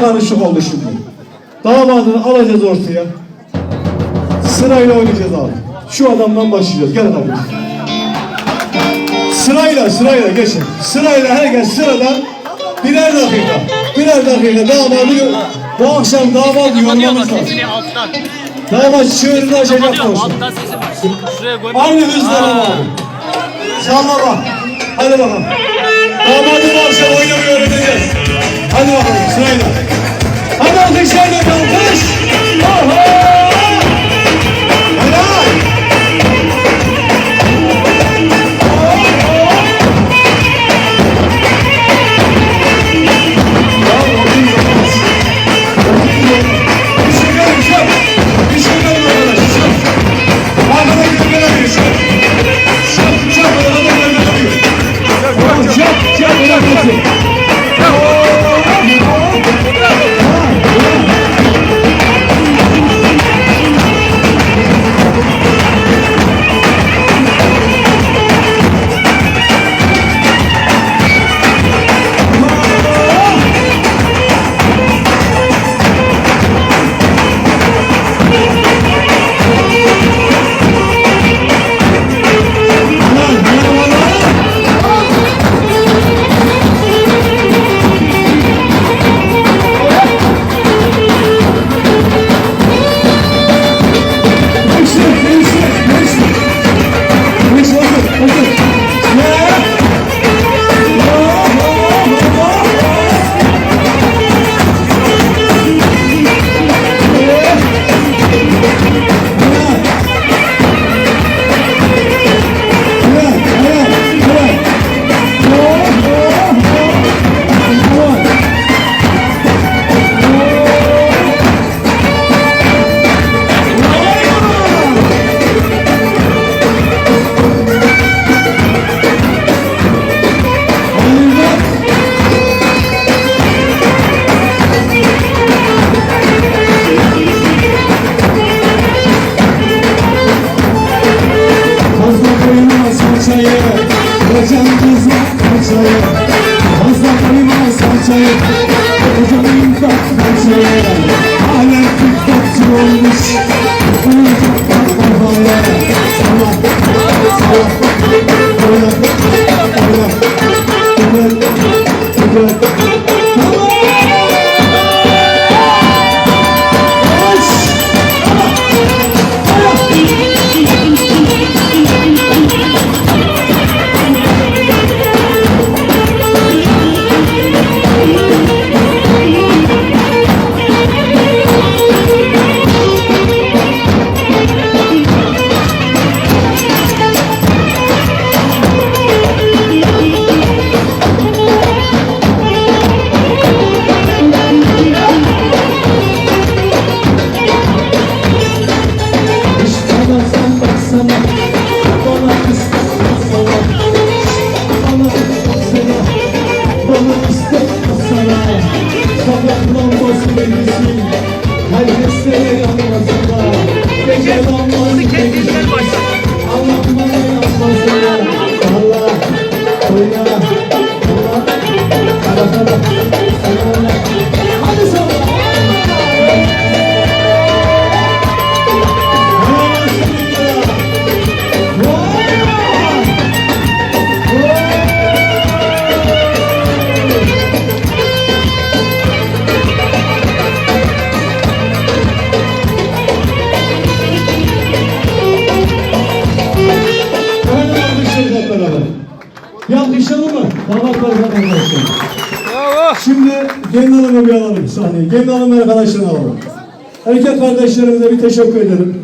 karışık oldu şimdi. Damadını alacağız ortaya. Sırayla oynayacağız abi. Şu adamdan başlayacağız. Gel abi. Sırayla sırayla geçin. Sırayla herkes sıradan birer dakika. Birer dakika damadı bu akşam damat yormamız lazım. Damat çığırını açacak olsun. Aynı hızla abi. Sallama. Hadi bakalım. Damadı bu akşam oynamayı öğreteceğiz. Hadi bakalım sırayla. Hadi alkışlarla kaçır Kocanın kaç kaçır Alem tüp olmuş Yaklaşalım mı? Damatlar arkadaşlar. Şimdi gelin hanımı bir alalım sahneye. Gelin hanım arkadaşlarını alalım. Erkek kardeşlerimize bir teşekkür ederim.